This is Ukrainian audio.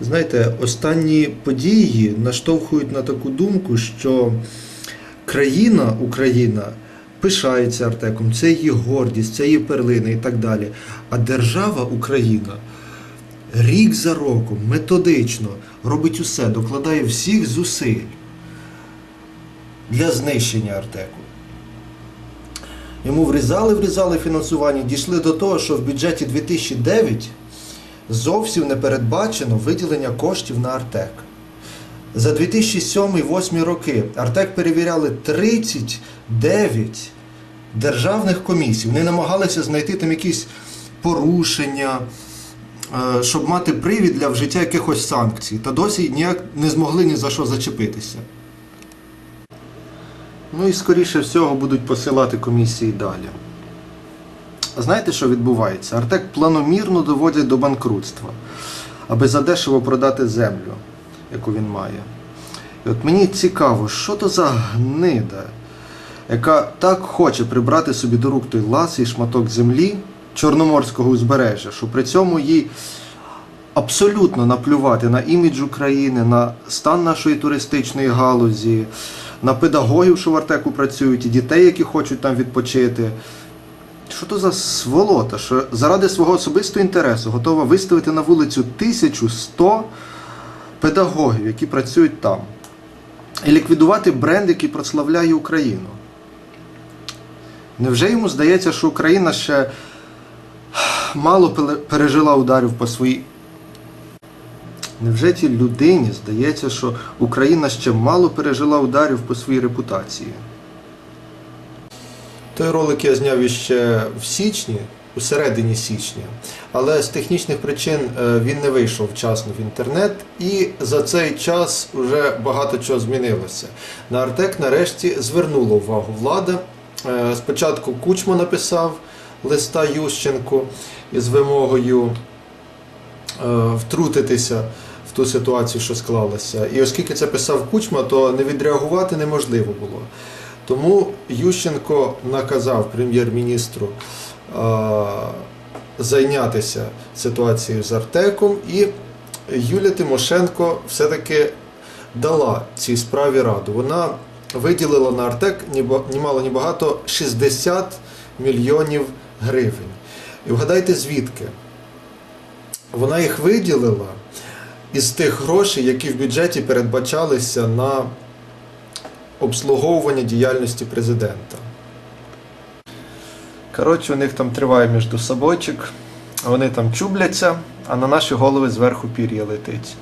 Знаєте, останні події наштовхують на таку думку, що країна Україна пишається Артеком, це її гордість, це її перлина і так далі. А держава Україна рік за роком методично робить усе, докладає всіх зусиль для знищення Артеку. Йому врізали, врізали фінансування, дійшли до того, що в бюджеті 2009 зовсім не передбачено виділення коштів на Артек. За 2007-2008 роки Артек перевіряли 39 державних комісій. Вони намагалися знайти там якісь порушення, е, щоб мати привід для вжиття якихось санкцій. Та досі ніяк не змогли ні за що зачепитися. Ну і скоріше всього будуть посилати комісії далі. Знаєте, що відбувається? Артек планомірно доводять до банкрутства, аби задешево продати землю, яку він має. І от мені цікаво, що то за гнида, яка так хоче прибрати собі до рук той ласий шматок землі Чорноморського узбережжя, що при цьому їй абсолютно наплювати на імідж України, на стан нашої туристичної галузі, на педагогів, що в Артеку працюють, і дітей, які хочуть там відпочити. Що то за сволота, що заради свого особистого інтересу готова виставити на вулицю 1100 педагогів, які працюють там, і ліквідувати бренд, який прославляє Україну. Невже йому здається, що Україна ще мало пережила ударів по своїй. Невже цій людині здається, що Україна ще мало пережила ударів по своїй репутації? Той ролик я зняв іще в січні, у середині січня, але з технічних причин е, він не вийшов вчасно в інтернет, і за цей час вже багато чого змінилося. На Артек нарешті звернула увагу влада. Е, Спочатку Кучма написав листа Ющенку із вимогою е, втрутитися в ту ситуацію, що склалася. І оскільки це писав Кучма, то не відреагувати неможливо було. Тому Ющенко наказав прем'єр-міністру е, зайнятися ситуацією з Артеком, і Юлія Тимошенко все-таки дала цій справі раду. Вона виділила на Артек ні ба- ні мало ні багато 60 мільйонів гривень. І вгадайте звідки? Вона їх виділила із тих грошей, які в бюджеті передбачалися на обслуговування діяльності президента. Коротше, у них там триває між собойчик, вони там чубляться, а на наші голови зверху пір'я летить.